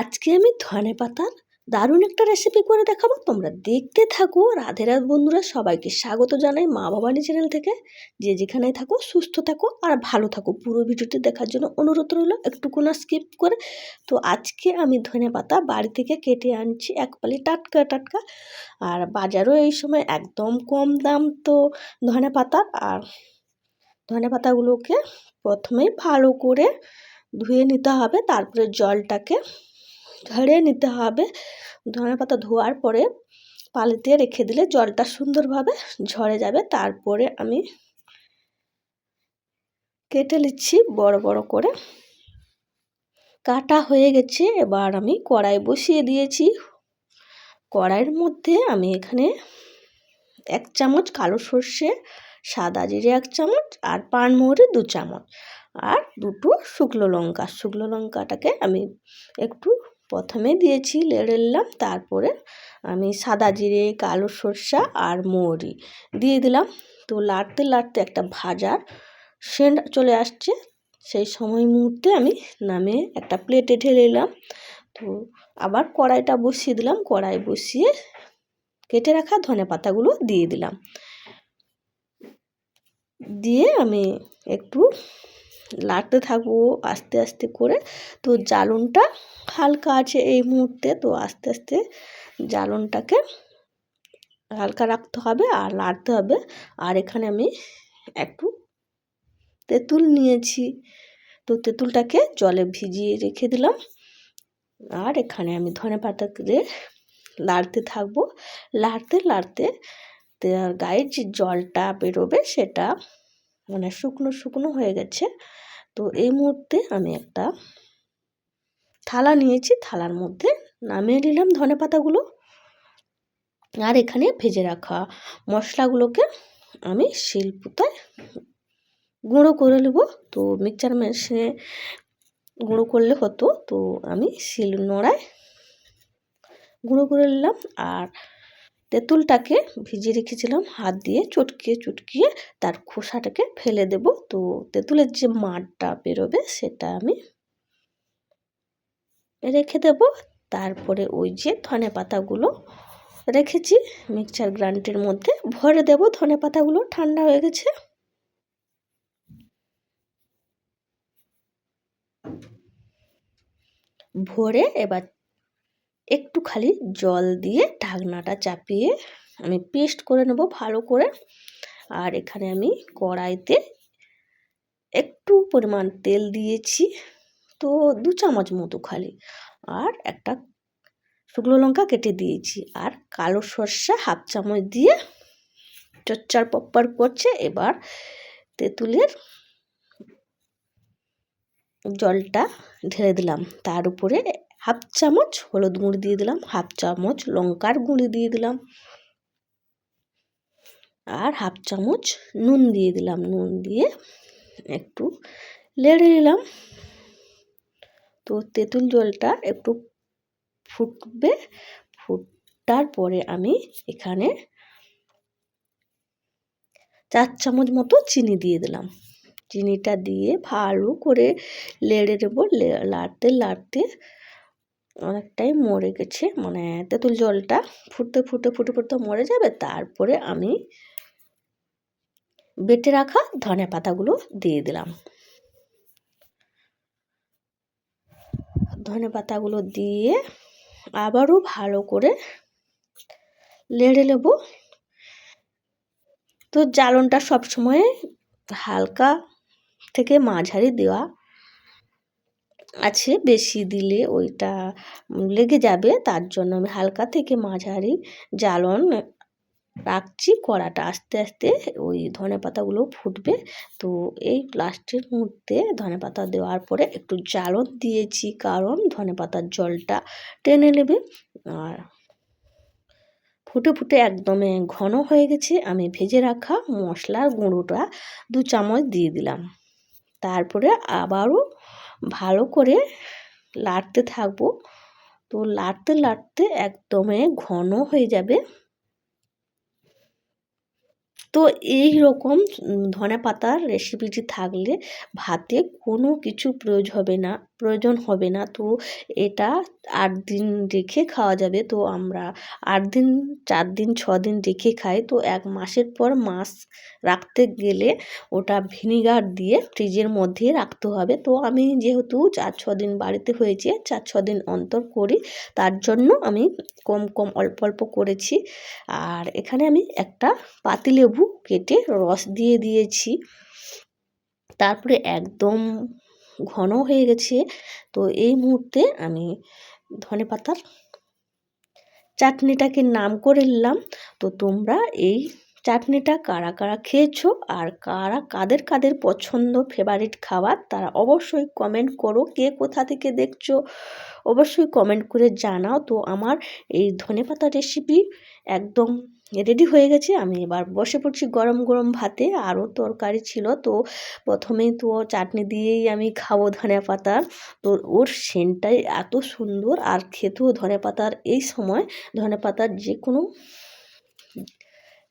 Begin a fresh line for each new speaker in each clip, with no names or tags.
আজকে আমি ধনে পাতার দারুণ একটা রেসিপি করে দেখাবো। তোমরা দেখতে থাকো। রাধে রাধ বন্ধুরা, সবাইকে স্বাগত জানাই মা ভবানী চ্যানেল থেকে। যে যেখানেই থাকো, সুস্থ থাকো আর ভালো থাকো। পুরো ভিডিওটি দেখার জন্য অনুরোধ রইল, একটুকু না স্কিপ করে। তো আজকে আমি ধনে পাতা বাড়ি থেকে কেটে আনছি এক পালি টাটকা টাটকা। আর বাজারও এই সময় একদম কম দাম তো ধনে পাতার। আর ধনে পাতাগুলোকে প্রথমেই ভালো করে ধুয়ে নিতে হবে। তারপরে জলটাকে ঝরিয়ে নিতে হবে। ধনে পাতা ধোয়ার পরে পালিতে রেখে দিলে জলটা সুন্দরভাবে ঝরে যাবে। তারপরে আমি কেটে নিচ্ছি বড় বড় করে। কাটা হয়ে গেছে, এবার আমি কড়াই বসিয়ে দিয়েছি। কড়াইয়ের মধ্যে আমি এখানে এক চামচ কালো সর্ষে, সাদা জিরে এক চামচ আর পানমৌরি দু চামচ। আর দুটো শুকনো লঙ্কা। শুকনো লঙ্কাটাকে আমি একটু প্রথমে দিয়েছি লেড়ে নিলাম, তারপরে আমি সাদা জিরে, কালো সর্ষা আর মৌরি দিয়ে দিলাম। তো লাড়তে লাড়তে একটা ভাজার সেন্ট চলে আসছে। সেই সময় মুহূর্তে আমি নামে একটা প্লেটে ঢেলে নিলাম। তো আবার কড়াইটা বসিয়ে দিলাম। কড়াই বসিয়ে কেটে রাখা ধনে পাতাগুলো দিয়ে দিলাম। দিয়ে আমি একটু লাড়তে থাকব আস্তে আস্তে করে। তো জ্বালনটা হালকা আছে এই মুহূর্তে, তো আস্তে আস্তে জ্বালনটাকে হালকা রাখতে হবে আর লাড়তে হবে। আর এখানে আমি একটু তেঁতুল নিয়েছি। তো তেঁতুলটাকে জলে ভিজিয়ে রেখে দিলাম। আর এখানে আমি ধনে পাতা দিয়ে লাড়তে থাকব। লাড়তে লাড়তে গায়ের যে জলটা বেরোবে সেটা মানে শুকনো শুকনো হয়ে গেছে। তো এই মুহূর্তে আমি একটা থালা নিয়েছি, থালার মধ্যে নামিয়ে নিলাম ধনে পাতাগুলো। আর এখানে ভেজে রাখা মশলাগুলোকে আমি শিলপুতায় গুঁড়ো করে নেব। তো মিক্সচার মেশিনে গুঁড়ো করলে হতো। তো আমি শিল নোড়ায় গুঁড়ো করে নিলাম। আর তেঁতুলটাকে ভিজিয়ে রেখেছিলাম, হাত দিয়ে চটকিয়ে চটকিয়ে তার খোসাটাকে ফেলে দেব। তো তেঁতুলের যে মাঠটা বেরোবে সেটা আমি রেখে দেব। তারপরে ওই যে ধনে পাতাগুলো রেখেছি, মিক্সচার গ্রান্ডের মধ্যে ভরে দেব। ধনে পাতাগুলো ঠান্ডা হয়ে গেছে। ভরে এবার একটু খালি জল দিয়ে ঢাকনাটা চাপিয়ে আমি পেস্ট করে নেব ভালো করে। আর এখানে আমি কড়াইতে একটু পরিমাণ তেল দিয়েছি, তো দু চামচ মতো খালি। আর একটা শুকনো লঙ্কা কেটে দিয়েছি, আর কালো সর্ষা হাফ চামচ দিয়ে চচ্চার পপ্পার করছে। এবার তেঁতুলের জলটা ঢেলে দিলাম। তার উপরে হাফ চামচ হলুদ গুঁড়ি দিয়ে দিলাম, হাফ চামচ লঙ্কার গুঁড়ি দিয়ে দিলাম আর হাফ চামচ নুন দিয়ে দিলাম। নুন দিয়ে একটু লেড়ে নিলাম। তো তেঁতুল জলটা একটু ফুটবে ফুটার পরে আমি এখানে চার চামচ মতো চিনি দিয়ে দিলাম। চিনিটা দিয়ে ভালো করে লেড়ে দেবো লাড়তে লাড়তে অনেকটাই মরে গেছে। মানে তেঁতুল জলটা ফুটতে ফুটতে ফুটে ফুটতে মরে যাবে। তারপরে আমি বেটে রাখা ধনে পাতাগুলো দিয়ে দিলাম। ধনে পাতাগুলো দিয়ে আবারও ভালো করে লেড়ে নেব। তো জ্বালনটা সবসময় হালকা থেকে মাঝারি দেওয়া আছে, বেশি দিলে ওইটা লেগে যাবে। তার জন্য আমি হালকা থেকে মাঝারি জ্বালন রাখছি কড়াটা। আস্তে আস্তে ওই ধনে পাতাগুলো ফুটবে। তো এই লাস্টের মুহূর্তে ধনে পাতা দেওয়ার পরে একটু জ্বালন দিয়েছি, কারণ ধনে পাতার জলটা টেনে নেবে। আর ফুটে ফুটে একদমে ঘন হয়ে গেছে। আমি ভেজে রাখা মশলার গুঁড়োটা দু চামচ দিয়ে দিলাম। তারপরে আবারও ভালো করে লাড়তে থাকব। তো লাড়তে লাড়তে একদমে ঘন হয়ে যাবে। তো এই রকম ধনে পাতার রেসিপিটি থাকলে ভাতে কোনো কিছু প্রয়োজন হবে না, প্রয়োজন হবে না। তো এটা আট দিন রেখে খাওয়া যাবে। তো আমরা আট দিন, চার দিন, ছ দিন রেখে খাই। তো এক মাসের পর মাস রাখতে গেলে ওটা ভিনিগার দিয়ে ফ্রিজের মধ্যে রাখতে হবে। তো আমি যেহেতু চার, ছ দিন বাড়িতে হয়েছে, চার, ছ দিন অন্তর করি, তার জন্য আমি কম কম, অল্প অল্প করেছি। আর এখানে আমি একটা পাতিলেবু কেটে রস দিয়ে দিয়েছি। তারপরে একদম ঘন হয়ে গেছে। তো এই মুহূর্তে আমি ধনে পাতার চাটনিটাকে নাম করে নিলাম। তো তোমরা এই চাটনিটা কারা কারা খেয়েছো আর কারা কাদের কাদের পছন্দ ফেভারিট খাবার তারা অবশ্যই কমেন্ট করো। কে কোথা থেকে দেখছ অবশ্যই কমেন্ট করে জানাও। তো আমার এই ধনেপাতা রেসিপি একদম রেডি হয়ে গেছে। আমি এবার বসে পড়ছি গরম গরম ভাতে। আরও তরকারি ছিল। তো প্রথমেই তো চাটনি দিয়েই আমি খাব ধনে পাতার তো ওর সেন্টটাই এত সুন্দর। আর খেতেও ধনে পাতার এই সময় ধনে পাতার যে কোনো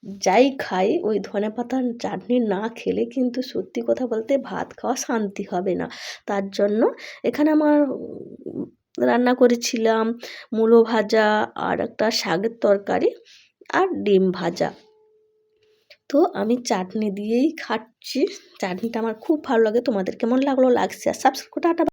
যাই খাই, ওই ধনে পাতার চাটনি না খেলে কিন্তু সত্যি কথা বলতে ভাত খাওয়া শান্তি হবে না। তার জন্য এখানে আমার রান্না করেছিলাম মূলো ভাজা আর একটা শাকের তরকারি আর ডিম ভাজা। তো আমি চাটনি দিয়েই খাচ্ছি। চাটনিটা আমার খুব ভালো লাগে। তোমাদের কেমন লাগল? লাগছে আর সাবস্ক্রাইব টাটা